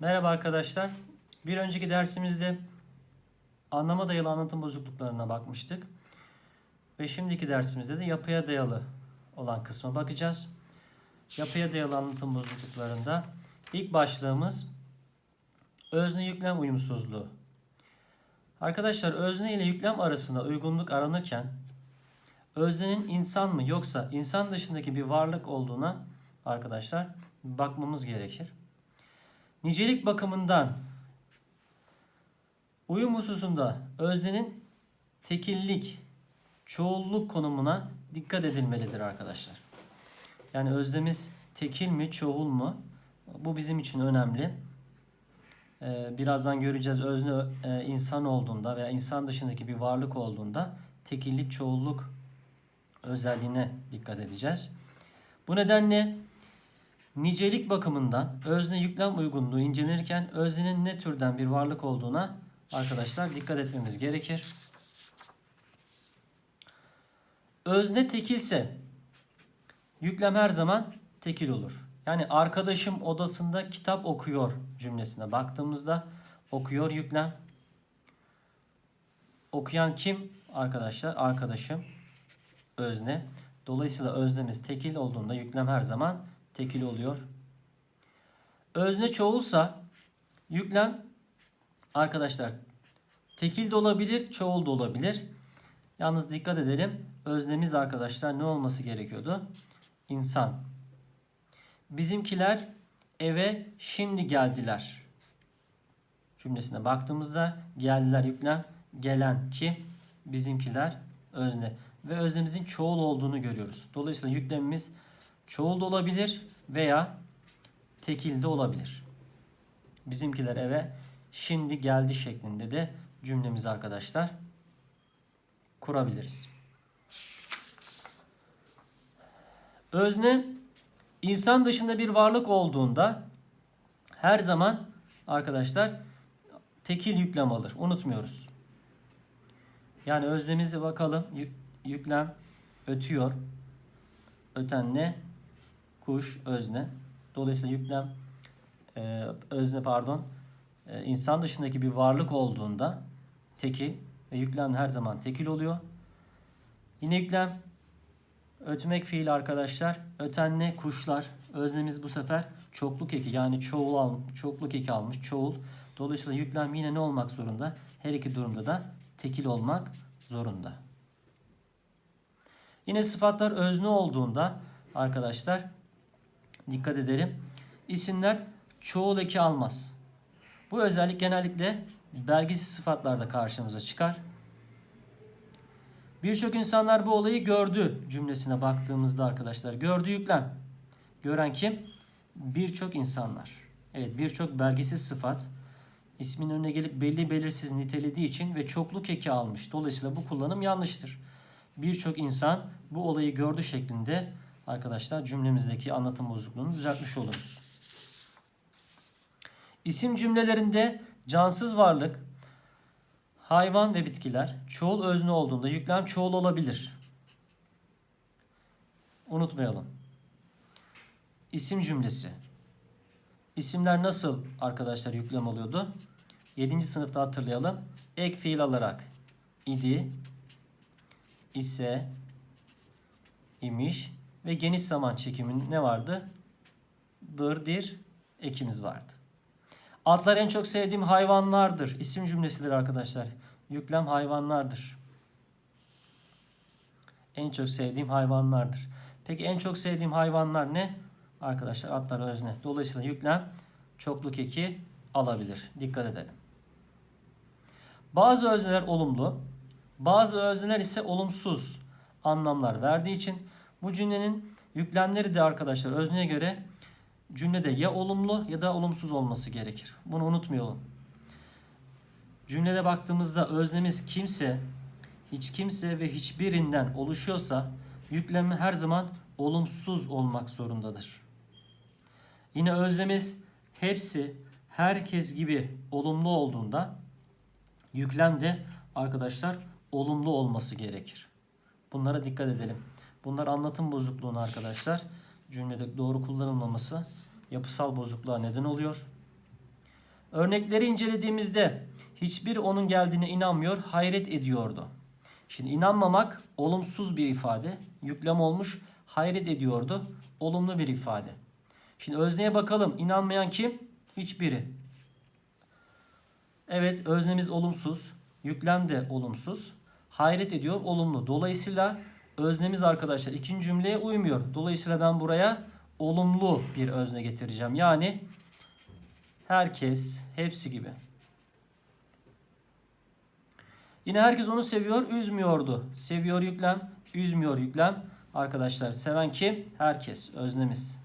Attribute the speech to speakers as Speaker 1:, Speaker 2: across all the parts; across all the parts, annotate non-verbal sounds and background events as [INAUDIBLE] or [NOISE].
Speaker 1: Merhaba arkadaşlar. Bir önceki dersimizde anlama dayalı anlatım bozukluklarına bakmıştık. Ve şimdiki dersimizde de yapıya dayalı olan kısma bakacağız. Yapıya dayalı anlatım bozukluklarında ilk başlığımız özne yüklem uyumsuzluğu. Arkadaşlar özne ile yüklem arasında uygunluk aranırken öznenin insan mı yoksa insan dışındaki bir varlık olduğuna arkadaşlar bakmamız gerekir. Nicelik bakımından uyum hususunda öznenin tekillik, çoğulluk konumuna dikkat edilmelidir arkadaşlar. Yani öznemiz tekil mi, çoğul mu? Bu bizim için önemli. Ee, birazdan göreceğiz özne e, insan olduğunda veya insan dışındaki bir varlık olduğunda tekillik, çoğulluk özelliğine dikkat edeceğiz. Bu nedenle Nicelik bakımından özne yüklem uygunluğu incelenirken öznenin ne türden bir varlık olduğuna arkadaşlar dikkat etmemiz gerekir. Özne tekilse yüklem her zaman tekil olur. Yani arkadaşım odasında kitap okuyor cümlesine baktığımızda okuyor yüklem. Okuyan kim arkadaşlar? Arkadaşım özne. Dolayısıyla öznemiz tekil olduğunda yüklem her zaman tekil oluyor. Özne çoğulsa yüklem arkadaşlar tekil de olabilir, çoğul da olabilir. Yalnız dikkat edelim. Öznemiz arkadaşlar ne olması gerekiyordu? İnsan. Bizimkiler eve şimdi geldiler. Cümlesine baktığımızda geldiler yüklem. Gelen kim? Bizimkiler özne. Ve öznemizin çoğul olduğunu görüyoruz. Dolayısıyla yüklemimiz çoğul da olabilir veya tekil de olabilir. Bizimkiler eve şimdi geldi şeklinde de cümlemizi arkadaşlar kurabiliriz. Özne insan dışında bir varlık olduğunda her zaman arkadaşlar tekil yüklem alır. Unutmuyoruz. Yani öznemize bakalım. Yüklem ötüyor. Öten ne? Kuş, özne. Dolayısıyla yüklem e, özne pardon e, insan dışındaki bir varlık olduğunda tekil ve yüklem her zaman tekil oluyor. Yine yüklem ötmek fiil arkadaşlar. Öten ne? Kuşlar. Öznemiz bu sefer çokluk eki yani çoğul al, çokluk eki almış. Çoğul. Dolayısıyla yüklem yine ne olmak zorunda? Her iki durumda da tekil olmak zorunda. Yine sıfatlar özne olduğunda arkadaşlar dikkat edelim. İsimler çoğul eki almaz. Bu özellik genellikle belgisiz sıfatlarda karşımıza çıkar. Birçok insanlar bu olayı gördü cümlesine baktığımızda arkadaşlar. Gördü yüklem. Gören kim? Birçok insanlar. Evet birçok belgisiz sıfat ismin önüne gelip belli belirsiz nitelediği için ve çokluk eki almış. Dolayısıyla bu kullanım yanlıştır. Birçok insan bu olayı gördü şeklinde arkadaşlar cümlemizdeki anlatım bozukluğunu düzeltmiş oluruz. İsim cümlelerinde cansız varlık, hayvan ve bitkiler çoğul özne olduğunda yüklem çoğul olabilir. Unutmayalım. İsim cümlesi. İsimler nasıl arkadaşlar yüklem oluyordu? 7. sınıfta hatırlayalım. Ek fiil alarak idi, ise, imiş ve geniş zaman çekimin ne vardı? Dır, dir, ekimiz vardı. Adlar en çok sevdiğim hayvanlardır. İsim cümlesidir arkadaşlar. Yüklem hayvanlardır. En çok sevdiğim hayvanlardır. Peki en çok sevdiğim hayvanlar ne? Arkadaşlar adlar özne. Dolayısıyla yüklem çokluk eki alabilir. Dikkat edelim. Bazı özneler olumlu, bazı özneler ise olumsuz anlamlar verdiği için bu cümlenin yüklemleri de arkadaşlar özneye göre cümlede ya olumlu ya da olumsuz olması gerekir. Bunu unutmayalım. Cümlede baktığımızda öznemiz kimse, hiç kimse ve hiçbirinden oluşuyorsa yüklemi her zaman olumsuz olmak zorundadır. Yine özlemiz hepsi herkes gibi olumlu olduğunda yüklem de arkadaşlar olumlu olması gerekir. Bunlara dikkat edelim. Bunlar anlatım bozukluğunu arkadaşlar cümlede doğru kullanılmaması yapısal bozukluğa neden oluyor. Örnekleri incelediğimizde hiçbir onun geldiğine inanmıyor, hayret ediyordu. Şimdi inanmamak olumsuz bir ifade. Yüklem olmuş, hayret ediyordu. Olumlu bir ifade. Şimdi özneye bakalım. İnanmayan kim? Hiçbiri. Evet öznemiz olumsuz. Yüklem de olumsuz. Hayret ediyor olumlu. Dolayısıyla öznemiz arkadaşlar ikinci cümleye uymuyor. Dolayısıyla ben buraya olumlu bir özne getireceğim. Yani herkes, hepsi gibi. Yine herkes onu seviyor, üzmüyordu. Seviyor yüklem, üzmüyor yüklem. Arkadaşlar seven kim? Herkes, öznemiz.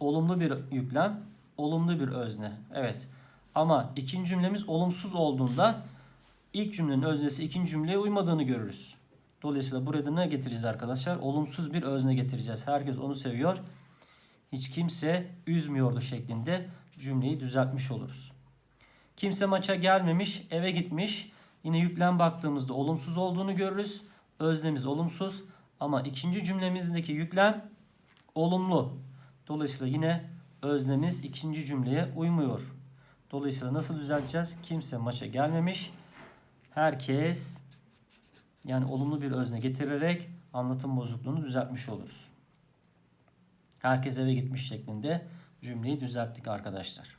Speaker 1: Olumlu bir yüklem, olumlu bir özne. Evet. Ama ikinci cümlemiz olumsuz olduğunda ilk cümlenin öznesi ikinci cümleye uymadığını görürüz. Dolayısıyla burada ne getireceğiz arkadaşlar? Olumsuz bir özne getireceğiz. Herkes onu seviyor. Hiç kimse üzmüyordu şeklinde cümleyi düzeltmiş oluruz. Kimse maça gelmemiş, eve gitmiş. Yine yüklem baktığımızda olumsuz olduğunu görürüz. Öznemiz olumsuz ama ikinci cümlemizdeki yüklem olumlu. Dolayısıyla yine öznemiz ikinci cümleye uymuyor. Dolayısıyla nasıl düzelteceğiz? Kimse maça gelmemiş. Herkes yani olumlu bir özne getirerek anlatım bozukluğunu düzeltmiş oluruz. Herkes eve gitmiş şeklinde cümleyi düzelttik arkadaşlar.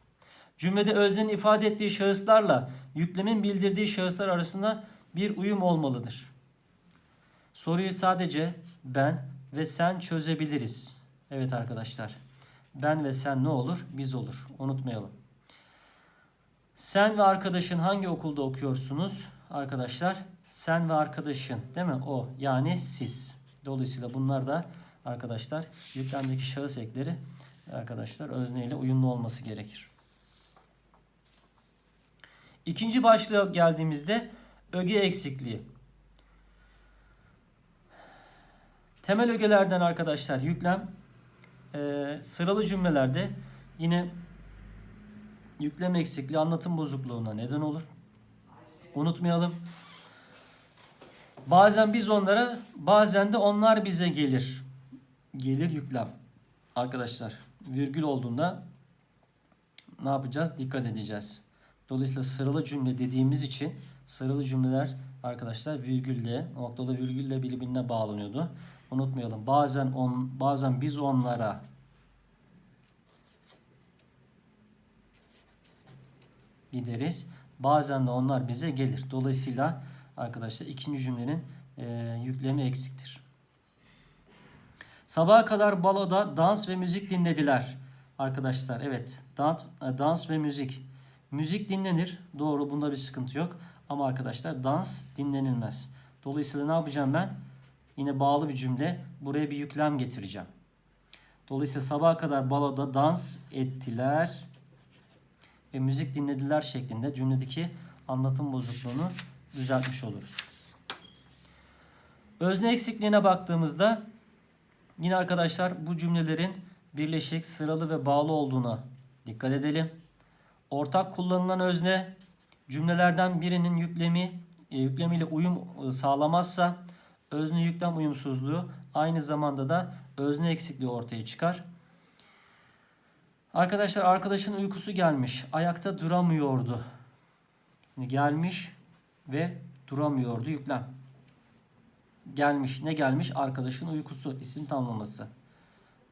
Speaker 1: Cümlede öznenin ifade ettiği şahıslarla yüklemin bildirdiği şahıslar arasında bir uyum olmalıdır. Soruyu sadece ben ve sen çözebiliriz. Evet arkadaşlar. Ben ve sen ne olur? Biz olur. Unutmayalım. Sen ve arkadaşın hangi okulda okuyorsunuz? Arkadaşlar sen ve arkadaşın değil mi? O yani siz. Dolayısıyla bunlar da arkadaşlar yüklemdeki şahıs ekleri arkadaşlar özne ile uyumlu olması gerekir. İkinci başlığa geldiğimizde öge eksikliği. Temel ögelerden arkadaşlar yüklem e, sıralı cümlelerde yine yüklem eksikliği anlatım bozukluğuna neden olur. Unutmayalım. Bazen biz onlara bazen de onlar bize gelir. Gelir yüklem. Arkadaşlar virgül olduğunda ne yapacağız? Dikkat edeceğiz. Dolayısıyla sıralı cümle dediğimiz için sıralı cümleler arkadaşlar virgülle, noktalı virgülle birbirine bağlanıyordu. Unutmayalım. Bazen on, bazen biz onlara gideriz. Bazen de onlar bize gelir. Dolayısıyla arkadaşlar ikinci cümlenin e, yüklemi eksiktir. Sabaha kadar baloda dans ve müzik dinlediler. Arkadaşlar evet dans, dans ve müzik. Müzik dinlenir. Doğru bunda bir sıkıntı yok. Ama arkadaşlar dans dinlenilmez. Dolayısıyla ne yapacağım ben? Yine bağlı bir cümle. Buraya bir yüklem getireceğim. Dolayısıyla sabaha kadar baloda dans ettiler ve müzik dinlediler şeklinde cümledeki anlatım bozukluğunu düzeltmiş oluruz. Özne eksikliğine baktığımızda yine arkadaşlar bu cümlelerin birleşik, sıralı ve bağlı olduğuna dikkat edelim. Ortak kullanılan özne cümlelerden birinin yüklemi e, yüklemiyle uyum e, sağlamazsa özne yüklem uyumsuzluğu aynı zamanda da özne eksikliği ortaya çıkar. Arkadaşlar arkadaşın uykusu gelmiş. Ayakta duramıyordu. Gelmiş ve duramıyordu yüklem. Gelmiş ne gelmiş? Arkadaşın uykusu isim tamlaması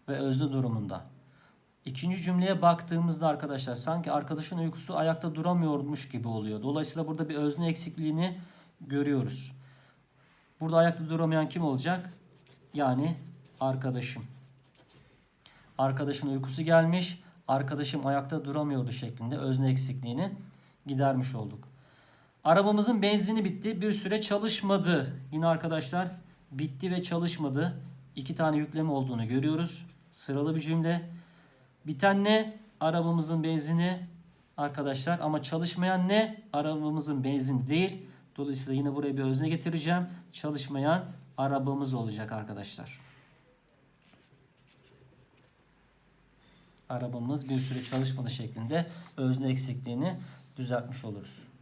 Speaker 1: ve özne durumunda. İkinci cümleye baktığımızda arkadaşlar sanki arkadaşın uykusu ayakta duramıyormuş gibi oluyor. Dolayısıyla burada bir özne eksikliğini görüyoruz. Burada ayakta duramayan kim olacak? Yani arkadaşım. Arkadaşın uykusu gelmiş. Arkadaşım ayakta duramıyordu şeklinde özne eksikliğini gidermiş olduk. Arabamızın benzini bitti. Bir süre çalışmadı. Yine arkadaşlar bitti ve çalışmadı. İki tane yükleme olduğunu görüyoruz. Sıralı bir cümle. Biten ne? Arabamızın benzini arkadaşlar ama çalışmayan ne? Arabamızın benzini değil. Dolayısıyla yine buraya bir özne getireceğim. Çalışmayan arabamız olacak arkadaşlar. Arabamız bir süre çalışmadı şeklinde özne eksikliğini düzeltmiş oluruz.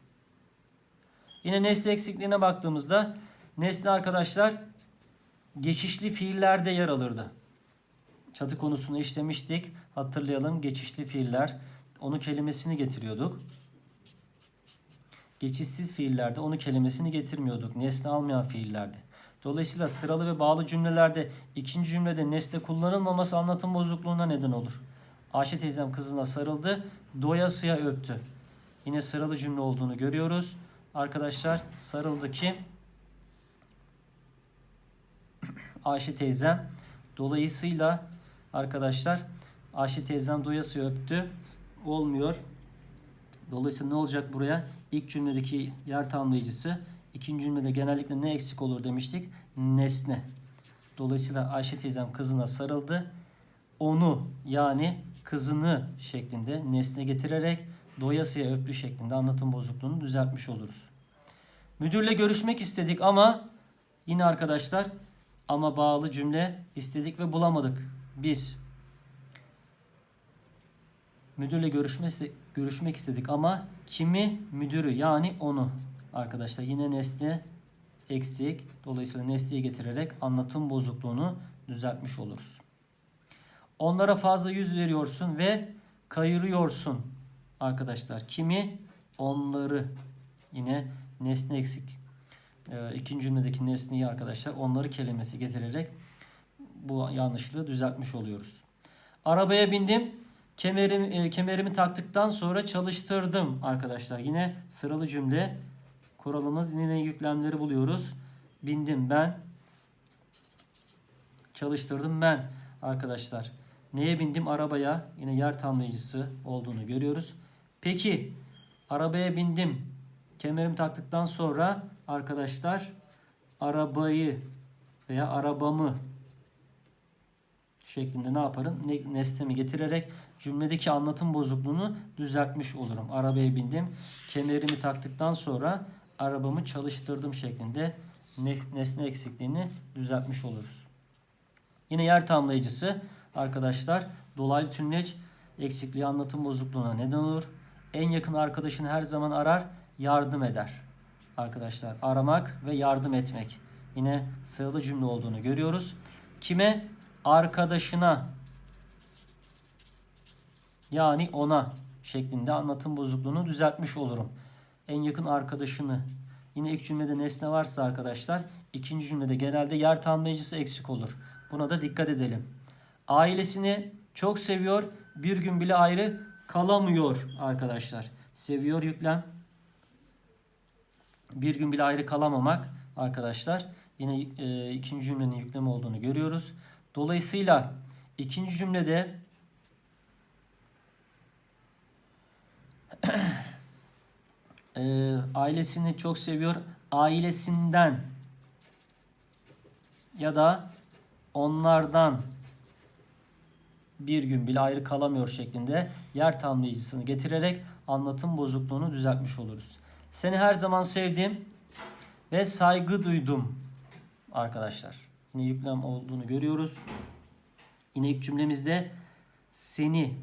Speaker 1: Yine nesne eksikliğine baktığımızda nesne arkadaşlar geçişli fiillerde yer alırdı. Çatı konusunu işlemiştik. Hatırlayalım geçişli fiiller. Onu kelimesini getiriyorduk. Geçişsiz fiillerde onu kelimesini getirmiyorduk. Nesne almayan fiillerde. Dolayısıyla sıralı ve bağlı cümlelerde ikinci cümlede nesne kullanılmaması anlatım bozukluğuna neden olur. Ayşe teyzem kızına sarıldı, doyasıya öptü. Yine sıralı cümle olduğunu görüyoruz. Arkadaşlar sarıldı kim? Ayşe teyzem. Dolayısıyla arkadaşlar Ayşe teyzem doyasıya öptü. Olmuyor. Dolayısıyla ne olacak buraya? İlk cümledeki yer tamlayıcısı, ikinci cümlede genellikle ne eksik olur demiştik? Nesne. Dolayısıyla Ayşe teyzem kızına sarıldı. Onu yani kızını şeklinde nesne getirerek doyasıya öptü şeklinde anlatım bozukluğunu düzeltmiş oluruz. Müdürle görüşmek istedik ama yine arkadaşlar ama bağlı cümle istedik ve bulamadık. Biz müdürle görüşme, görüşmek istedik ama kimi müdürü yani onu arkadaşlar yine nesne eksik dolayısıyla nesneyi getirerek anlatım bozukluğunu düzeltmiş oluruz. Onlara fazla yüz veriyorsun ve kayırıyorsun arkadaşlar. Kimi? Onları. Yine nesne eksik. Ee, ikinci cümledeki nesneyi arkadaşlar onları kelimesi getirerek bu yanlışlığı düzeltmiş oluyoruz. Arabaya bindim. Kemerimi, e, kemerimi taktıktan sonra çalıştırdım arkadaşlar. Yine sıralı cümle kuralımız yine yüklemleri buluyoruz. Bindim ben. Çalıştırdım ben arkadaşlar. Neye bindim? Arabaya. Yine yer tamlayıcısı olduğunu görüyoruz. Peki arabaya bindim. Kemerimi taktıktan sonra arkadaşlar arabayı veya arabamı şeklinde ne yaparım? Ne, nesnemi getirerek cümledeki anlatım bozukluğunu düzeltmiş olurum. Arabaya bindim. Kemerimi taktıktan sonra arabamı çalıştırdım şeklinde nesne eksikliğini düzeltmiş oluruz. Yine yer tamlayıcısı arkadaşlar dolaylı tümleç eksikliği anlatım bozukluğuna neden olur. En yakın arkadaşını her zaman arar, yardım eder. Arkadaşlar aramak ve yardım etmek. Yine sıralı cümle olduğunu görüyoruz. Kime? Arkadaşına. Yani ona şeklinde anlatım bozukluğunu düzeltmiş olurum. En yakın arkadaşını. Yine ilk cümlede nesne varsa arkadaşlar ikinci cümlede genelde yer tamlayıcısı eksik olur. Buna da dikkat edelim. Ailesini çok seviyor. Bir gün bile ayrı kalamıyor arkadaşlar. Seviyor yüklem. Bir gün bile ayrı kalamamak arkadaşlar. Yine e, ikinci cümlenin yükleme olduğunu görüyoruz. Dolayısıyla ikinci cümlede [CLEARS THROAT] e, ailesini çok seviyor. Ailesinden ya da onlardan bir gün bile ayrı kalamıyor şeklinde yer tamlayıcısını getirerek anlatım bozukluğunu düzeltmiş oluruz. Seni her zaman sevdim ve saygı duydum arkadaşlar. Yine yüklem olduğunu görüyoruz. Yine ilk cümlemizde seni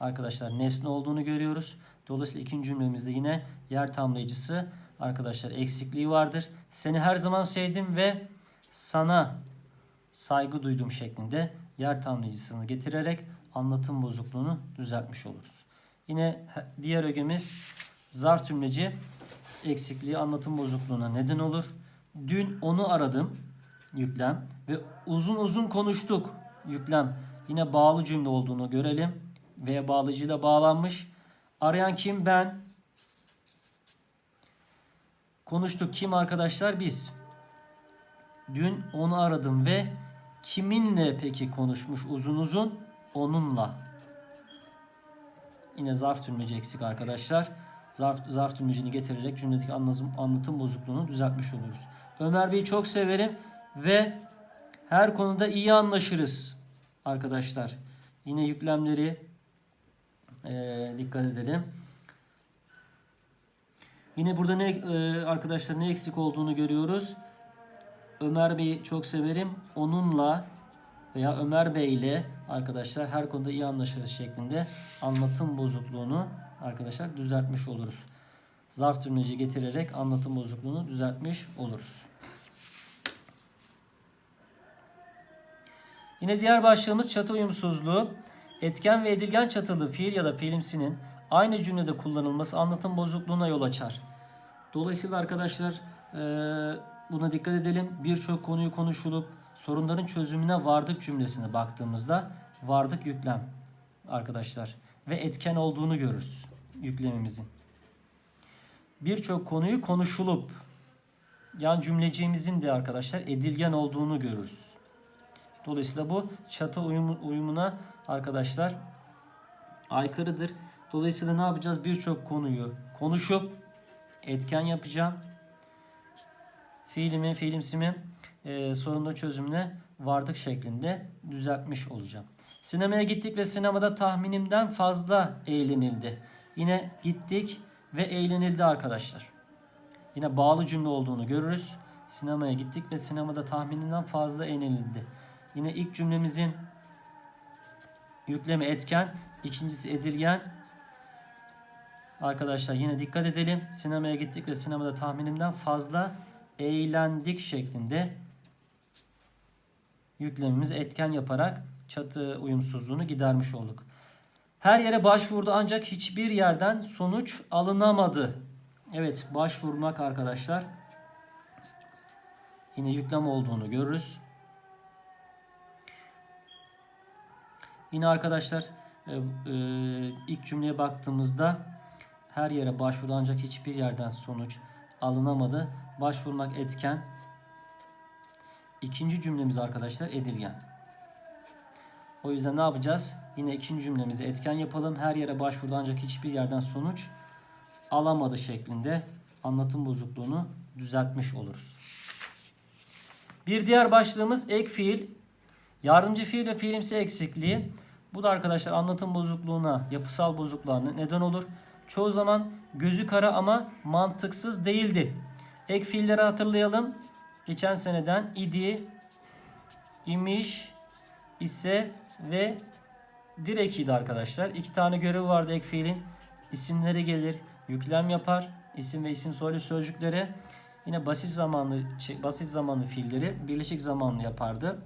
Speaker 1: arkadaşlar nesne olduğunu görüyoruz. Dolayısıyla ikinci cümlemizde yine yer tamlayıcısı arkadaşlar eksikliği vardır. Seni her zaman sevdim ve sana saygı duydum şeklinde yer tamlayıcısını getirerek anlatım bozukluğunu düzeltmiş oluruz. Yine diğer ögemiz zar tümleci eksikliği anlatım bozukluğuna neden olur. Dün onu aradım yüklem ve uzun uzun konuştuk yüklem. Yine bağlı cümle olduğunu görelim. Ve bağlıcıyla bağlanmış. Arayan kim? Ben. Konuştuk. Kim arkadaşlar? Biz. Dün onu aradım ve kiminle peki konuşmuş uzun uzun? Onunla. Yine zarf tümleci eksik arkadaşlar. Zarf, zarf tümlecini getirerek cümledeki anlatım, anlatım bozukluğunu düzeltmiş oluruz. Ömer Bey'i çok severim ve her konuda iyi anlaşırız arkadaşlar. Yine yüklemleri e, dikkat edelim. Yine burada ne e, arkadaşlar ne eksik olduğunu görüyoruz. Ömer Bey'i çok severim. Onunla veya Ömer Bey ile arkadaşlar her konuda iyi anlaşırız şeklinde anlatım bozukluğunu arkadaşlar düzeltmiş oluruz. Zarf tümleci getirerek anlatım bozukluğunu düzeltmiş oluruz. Yine diğer başlığımız çatı uyumsuzluğu. Etken ve edilgen çatılı fiil ya da fiilimsinin aynı cümlede kullanılması anlatım bozukluğuna yol açar. Dolayısıyla arkadaşlar eee, buna dikkat edelim. Birçok konuyu konuşulup sorunların çözümüne vardık cümlesine baktığımızda vardık yüklem arkadaşlar ve etken olduğunu görürüz yüklemimizin. Birçok konuyu konuşulup yan cümleciğimizin de arkadaşlar edilgen olduğunu görürüz. Dolayısıyla bu çatı uyumu- uyumuna arkadaşlar aykırıdır. Dolayısıyla ne yapacağız? Birçok konuyu konuşup etken yapacağım. Fiilimi, fiilimsimi e, sorunun çözümüne vardık şeklinde düzeltmiş olacağım. Sinemaya gittik ve sinemada tahminimden fazla eğlenildi. Yine gittik ve eğlenildi arkadaşlar. Yine bağlı cümle olduğunu görürüz. Sinemaya gittik ve sinemada tahminimden fazla eğlenildi. Yine ilk cümlemizin yüklemi etken, ikincisi edilgen. Arkadaşlar yine dikkat edelim. Sinemaya gittik ve sinemada tahminimden fazla eğlendik şeklinde yüklemimizi etken yaparak çatı uyumsuzluğunu gidermiş olduk. Her yere başvurdu ancak hiçbir yerden sonuç alınamadı. Evet başvurmak arkadaşlar yine yüklem olduğunu görürüz. Yine arkadaşlar e, e, ilk cümleye baktığımızda her yere başvurdu ancak hiçbir yerden sonuç alınamadı. Başvurmak etken. İkinci cümlemiz arkadaşlar edilgen. O yüzden ne yapacağız? Yine ikinci cümlemizi etken yapalım. Her yere başvurdu ancak hiçbir yerden sonuç alamadı şeklinde anlatım bozukluğunu düzeltmiş oluruz. Bir diğer başlığımız ek fiil. Yardımcı fiil ve fiilimsi eksikliği. Bu da arkadaşlar anlatım bozukluğuna, yapısal bozukluğa neden olur. Çoğu zaman gözü kara ama mantıksız değildi. Ek fiilleri hatırlayalım. Geçen seneden idi, imiş, ise ve direkiydi arkadaşlar. İki tane görevi vardı ek fiilin. İsimleri gelir, yüklem yapar. İsim ve isim soylu sözcükleri. Yine basit zamanlı basit zamanlı fiilleri birleşik zamanlı yapardı.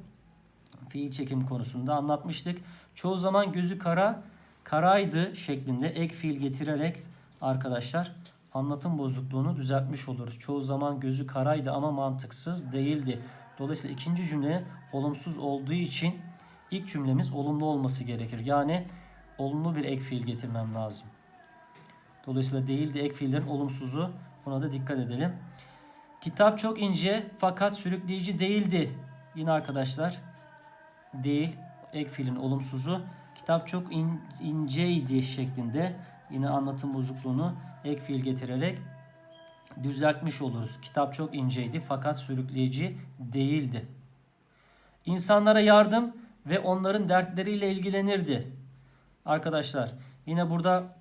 Speaker 1: Fiil çekim konusunda anlatmıştık. Çoğu zaman gözü kara, karaydı şeklinde ek fiil getirerek arkadaşlar anlatım bozukluğunu düzeltmiş oluruz. Çoğu zaman gözü karaydı ama mantıksız değildi. Dolayısıyla ikinci cümle olumsuz olduğu için ilk cümlemiz olumlu olması gerekir. Yani olumlu bir ek fiil getirmem lazım. Dolayısıyla değildi ek fiillerin olumsuzu. Buna da dikkat edelim. Kitap çok ince fakat sürükleyici değildi. Yine arkadaşlar değil ek fiilin olumsuzu. Kitap çok in, inceydi şeklinde yine anlatım bozukluğunu ek fiil getirerek düzeltmiş oluruz. Kitap çok inceydi fakat sürükleyici değildi. İnsanlara yardım ve onların dertleriyle ilgilenirdi. Arkadaşlar yine burada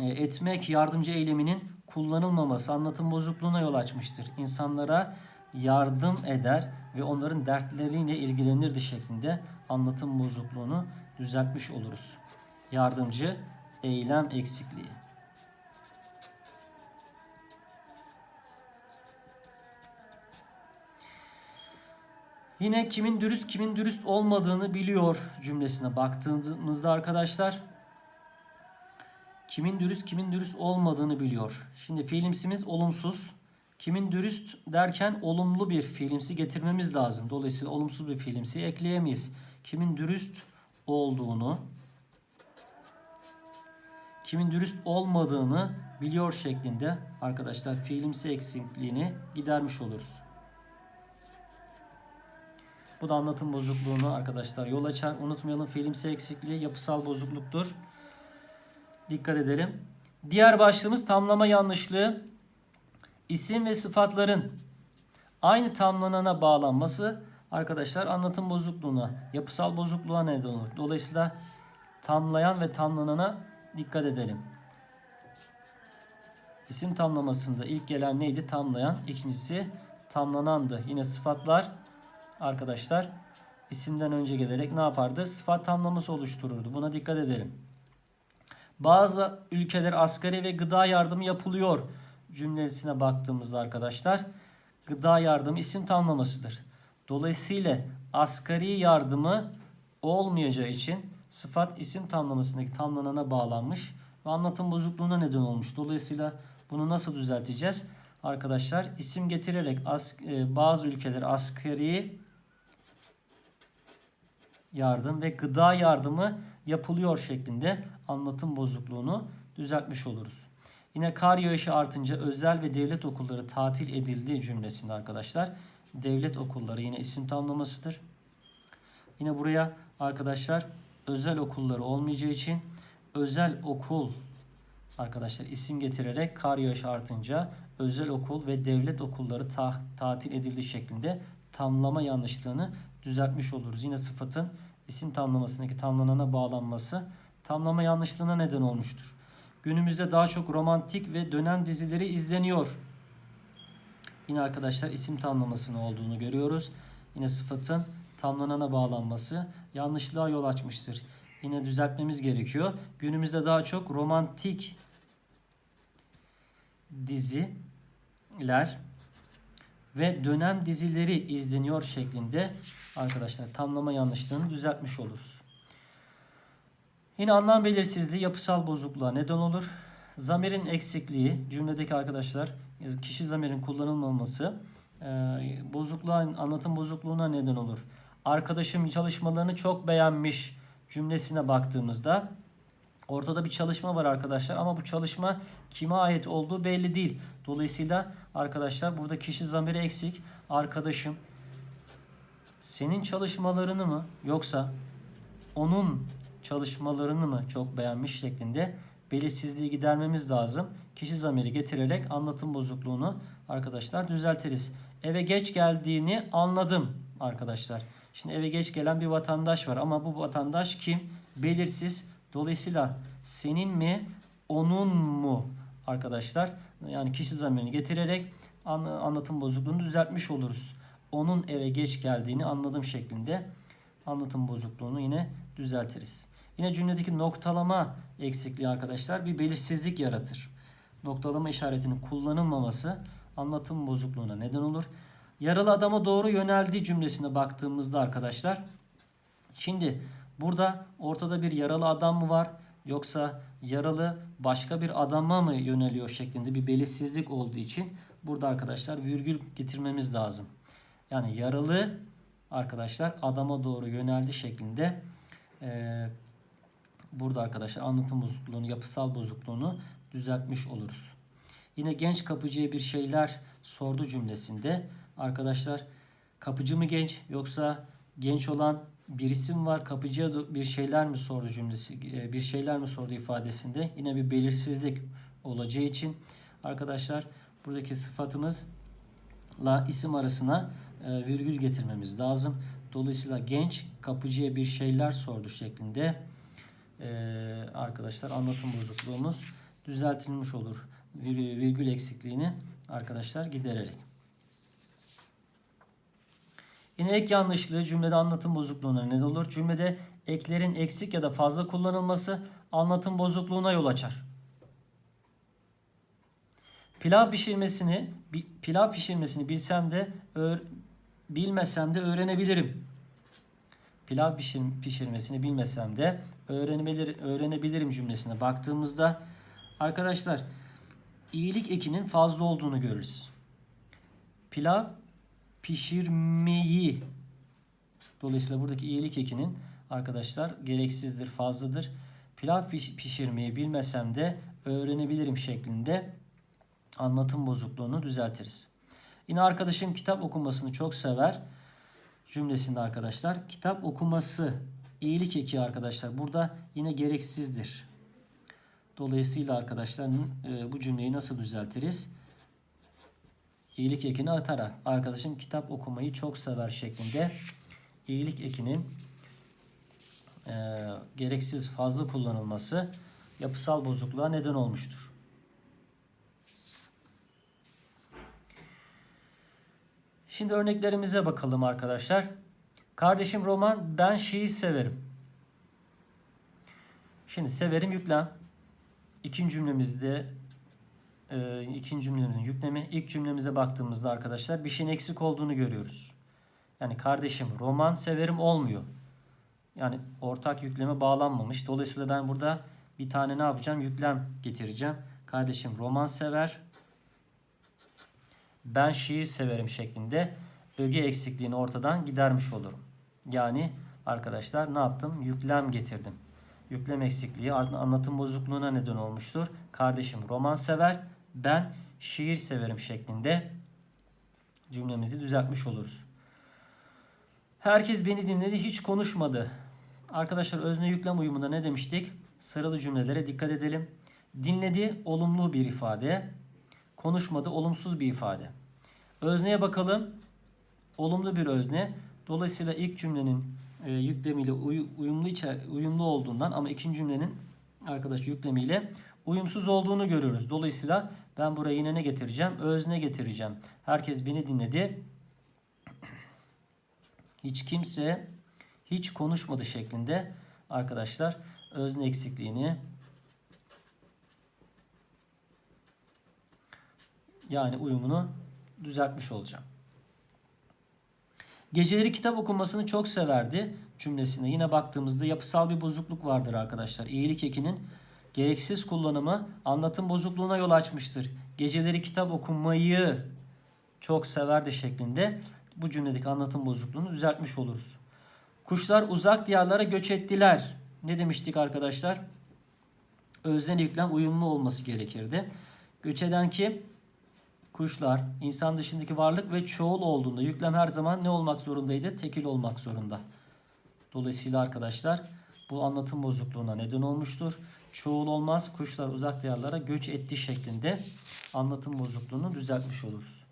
Speaker 1: e, etmek yardımcı eyleminin kullanılmaması anlatım bozukluğuna yol açmıştır. İnsanlara yardım eder ve onların dertleriyle ilgilenirdi şeklinde anlatım bozukluğunu düzeltmiş oluruz. Yardımcı eylem eksikliği. Yine kimin dürüst kimin dürüst olmadığını biliyor cümlesine baktığımızda arkadaşlar kimin dürüst kimin dürüst olmadığını biliyor. Şimdi fiilimsimiz olumsuz. Kimin dürüst derken olumlu bir fiilimsi getirmemiz lazım. Dolayısıyla olumsuz bir fiilimsi ekleyemeyiz. Kimin dürüst olduğunu, kimin dürüst olmadığını biliyor şeklinde arkadaşlar fiilimsi eksikliğini gidermiş oluruz. Bu da anlatım bozukluğunu arkadaşlar yol açar. Unutmayalım fiilimsi eksikliği yapısal bozukluktur. Dikkat edelim. Diğer başlığımız tamlama yanlışlığı. İsim ve sıfatların aynı tamlanana bağlanması arkadaşlar anlatım bozukluğuna, yapısal bozukluğa neden olur. Dolayısıyla tamlayan ve tamlanana dikkat edelim. İsim tamlamasında ilk gelen neydi? Tamlayan. İkincisi tamlanandı. Yine sıfatlar arkadaşlar isimden önce gelerek ne yapardı? Sıfat tamlaması oluştururdu. Buna dikkat edelim. Bazı ülkeler asgari ve gıda yardımı yapılıyor cümlesine baktığımızda arkadaşlar gıda yardımı isim tamlamasıdır. Dolayısıyla asgari yardımı olmayacağı için sıfat isim tamlamasındaki tamlanana bağlanmış ve anlatım bozukluğuna neden olmuş. Dolayısıyla Bunu nasıl düzelteceğiz? Arkadaşlar isim getirerek as, e, bazı ülkeler askeri yardım ve gıda yardımı yapılıyor şeklinde anlatım bozukluğunu düzeltmiş oluruz. Yine kar yağışı artınca özel ve devlet okulları tatil edildi cümlesinde arkadaşlar. Devlet okulları yine isim tamlamasıdır. Yine buraya arkadaşlar özel okulları olmayacağı için özel okul arkadaşlar isim getirerek kar yağışı artınca özel okul ve devlet okulları ta- tatil edildi şeklinde tamlama yanlışlığını düzeltmiş oluruz. Yine sıfatın isim tamlamasındaki tamlanana bağlanması tamlama yanlışlığına neden olmuştur. Günümüzde daha çok romantik ve dönem dizileri izleniyor. Yine arkadaşlar isim tamlamasının olduğunu görüyoruz. Yine sıfatın tamlanana bağlanması yanlışlığa yol açmıştır. Yine düzeltmemiz gerekiyor. Günümüzde daha çok romantik diziler ve dönem dizileri izleniyor şeklinde arkadaşlar tamlama yanlışlığını düzeltmiş oluruz. Yine anlam belirsizliği yapısal bozukluğa neden olur. Zamirin eksikliği cümledeki arkadaşlar kişi zamirin kullanılmaması bozukluğa anlatım bozukluğuna neden olur. Arkadaşım çalışmalarını çok beğenmiş cümlesine baktığımızda ortada bir çalışma var arkadaşlar ama bu çalışma kime ait olduğu belli değil. Dolayısıyla arkadaşlar burada kişi zamiri eksik. Arkadaşım senin çalışmalarını mı yoksa onun çalışmalarını mı çok beğenmiş şeklinde belirsizliği gidermemiz lazım. Kişi zamiri getirerek anlatım bozukluğunu arkadaşlar düzeltiriz. Eve geç geldiğini anladım arkadaşlar. Şimdi eve geç gelen bir vatandaş var ama bu vatandaş kim? Belirsiz. Dolayısıyla senin mi onun mu arkadaşlar? Yani kişi zamirini getirerek anlatım bozukluğunu düzeltmiş oluruz. Onun eve geç geldiğini anladım şeklinde anlatım bozukluğunu yine düzeltiriz. Yine cümledeki noktalama eksikliği arkadaşlar bir belirsizlik yaratır. Noktalama işaretinin kullanılmaması anlatım bozukluğuna neden olur. Yaralı adama doğru yöneldi cümlesine baktığımızda arkadaşlar. Şimdi burada ortada bir yaralı adam mı var yoksa yaralı başka bir adama mı yöneliyor şeklinde bir belirsizlik olduğu için burada arkadaşlar virgül getirmemiz lazım. Yani yaralı arkadaşlar adama doğru yöneldi şeklinde e, burada arkadaşlar anlatım bozukluğunu, yapısal bozukluğunu düzeltmiş oluruz. Yine genç kapıcıya bir şeyler sordu cümlesinde arkadaşlar kapıcı mı genç yoksa genç olan birisi mi var kapıcıya bir şeyler mi sordu cümlesi e, bir şeyler mi sordu ifadesinde yine bir belirsizlik olacağı için arkadaşlar buradaki sıfatımızla isim arasına e, virgül getirmemiz lazım. Dolayısıyla genç kapıcıya bir şeyler sordu şeklinde e, arkadaşlar anlatım bozukluğumuz düzeltilmiş olur. Virgül eksikliğini arkadaşlar gidererek. Yine ek yanlışlığı cümlede anlatım bozukluğuna neden olur. Cümlede eklerin eksik ya da fazla kullanılması anlatım bozukluğuna yol açar. Pilav pişirmesini pilav pişirmesini bilsem de bilmesem de öğrenebilirim. Pilav pişir, pişirmesini bilmesem de öğrenebilir, öğrenebilirim cümlesine baktığımızda arkadaşlar iyilik ekinin fazla olduğunu görürüz. Pilav pişirmeyi dolayısıyla buradaki iyilik ekinin arkadaşlar gereksizdir, fazladır. Pilav pişirmeyi bilmesem de öğrenebilirim şeklinde anlatım bozukluğunu düzeltiriz. Yine arkadaşım kitap okumasını çok sever cümlesinde arkadaşlar. Kitap okuması iyilik eki arkadaşlar. Burada yine gereksizdir. Dolayısıyla arkadaşlar e, bu cümleyi nasıl düzeltiriz? İyilik ekini atarak arkadaşım kitap okumayı çok sever şeklinde iyilik ekinin e, gereksiz fazla kullanılması yapısal bozukluğa neden olmuştur. Şimdi örneklerimize bakalım arkadaşlar. Kardeşim roman ben şeyi severim. Şimdi severim yüklem. İkinci cümlemizde e, ikinci cümlemizin yüklemi. İlk cümlemize baktığımızda arkadaşlar bir şeyin eksik olduğunu görüyoruz. Yani kardeşim roman severim olmuyor. Yani ortak yükleme bağlanmamış. Dolayısıyla ben burada bir tane ne yapacağım? Yüklem getireceğim. Kardeşim roman sever. Ben şiir severim şeklinde öge eksikliğini ortadan gidermiş olurum. Yani arkadaşlar ne yaptım? Yüklem getirdim. Yüklem eksikliği anlatım bozukluğuna neden olmuştur. Kardeşim roman sever. Ben şiir severim şeklinde cümlemizi düzeltmiş oluruz. Herkes beni dinledi, hiç konuşmadı. Arkadaşlar özne yüklem uyumunda ne demiştik? Sıralı cümlelere dikkat edelim. Dinledi olumlu bir ifade. Konuşmadı olumsuz bir ifade. Özneye bakalım. Olumlu bir özne. Dolayısıyla ilk cümlenin e, yüklemiyle uy- uyumlu içer, uyumlu olduğundan ama ikinci cümlenin arkadaş yüklemiyle uyumsuz olduğunu görüyoruz. Dolayısıyla ben buraya yine ne getireceğim? Özne getireceğim. Herkes beni dinledi. Hiç kimse hiç konuşmadı şeklinde arkadaşlar özne eksikliğini yani uyumunu düzeltmiş olacağım. Geceleri kitap okumasını çok severdi cümlesine. Yine baktığımızda yapısal bir bozukluk vardır arkadaşlar. İyilik ekinin gereksiz kullanımı anlatım bozukluğuna yol açmıştır. Geceleri kitap okumayı çok severdi şeklinde bu cümledeki anlatım bozukluğunu düzeltmiş oluruz. Kuşlar uzak diyarlara göç ettiler. Ne demiştik arkadaşlar? Özden yüklem uyumlu olması gerekirdi. Göç eden kim? Kuşlar, insan dışındaki varlık ve çoğul olduğunda yüklem her zaman ne olmak zorundaydı? Tekil olmak zorunda. Dolayısıyla arkadaşlar bu anlatım bozukluğuna neden olmuştur. Çoğul olmaz, kuşlar uzak diyarlara göç etti şeklinde anlatım bozukluğunu düzeltmiş oluruz.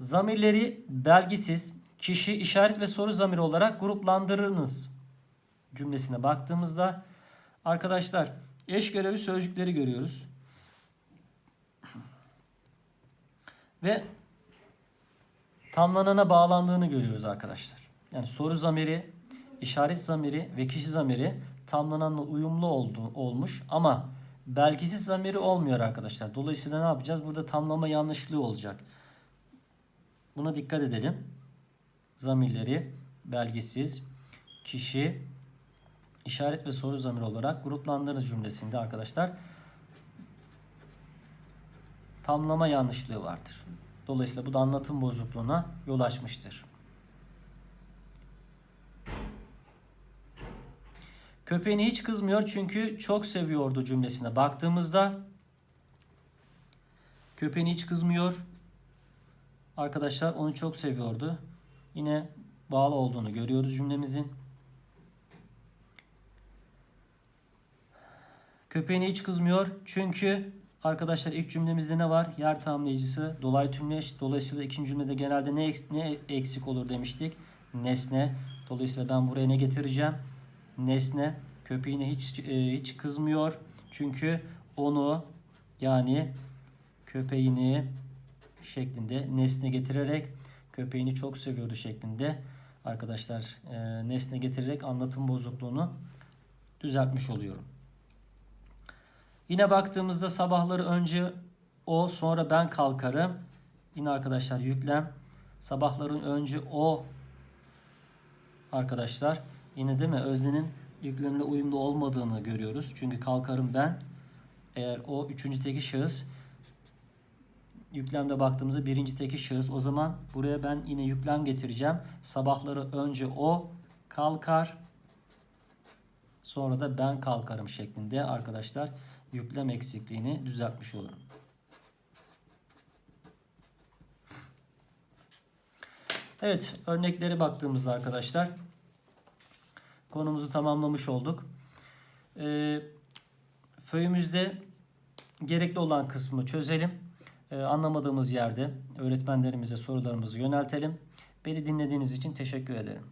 Speaker 1: Zamirleri belgisiz, kişi, işaret ve soru zamiri olarak gruplandırırınız cümlesine baktığımızda arkadaşlar eş görevi sözcükleri görüyoruz. Ve tamlanana bağlandığını görüyoruz arkadaşlar. Yani soru zamiri, işaret zamiri ve kişi zamiri tamlananla uyumlu oldu, olmuş ama belgisiz zamiri olmuyor arkadaşlar. Dolayısıyla ne yapacağız? Burada tamlama yanlışlığı olacak. Buna dikkat edelim. Zamirleri belgisiz, kişi, işaret ve soru zamiri olarak gruplandırırız cümlesinde arkadaşlar tamlama yanlışlığı vardır. Dolayısıyla bu da anlatım bozukluğuna yol açmıştır. Köpeğini hiç kızmıyor çünkü çok seviyordu cümlesine baktığımızda köpeğini hiç kızmıyor. Arkadaşlar onu çok seviyordu. Yine bağlı olduğunu görüyoruz cümlemizin. Köpeğini hiç kızmıyor çünkü Arkadaşlar ilk cümlemizde ne var? Yer tamamlayıcısı dolay tümleş. Dolayısıyla ikinci cümlede genelde ne, ne eksik olur demiştik? Nesne. Dolayısıyla ben buraya ne getireceğim? Nesne. Köpeğine hiç e, hiç kızmıyor. Çünkü onu yani köpeğini şeklinde nesne getirerek köpeğini çok seviyordu şeklinde arkadaşlar e, nesne getirerek anlatım bozukluğunu düzeltmiş oluyorum. Yine baktığımızda sabahları önce o sonra ben kalkarım. Yine arkadaşlar yüklem. Sabahların önce o arkadaşlar. Yine değil mi? Öznenin yüklemle uyumlu olmadığını görüyoruz. Çünkü kalkarım ben. Eğer o üçüncü teki şahıs yüklemde baktığımızda birinci teki şahıs. O zaman buraya ben yine yüklem getireceğim. Sabahları önce o kalkar. Sonra da ben kalkarım şeklinde arkadaşlar yüklem eksikliğini düzeltmiş olurum. Evet örnekleri baktığımızda arkadaşlar konumuzu tamamlamış olduk. Ee, föyümüzde gerekli olan kısmı çözelim. Ee, anlamadığımız yerde öğretmenlerimize sorularımızı yöneltelim. Beni dinlediğiniz için teşekkür ederim.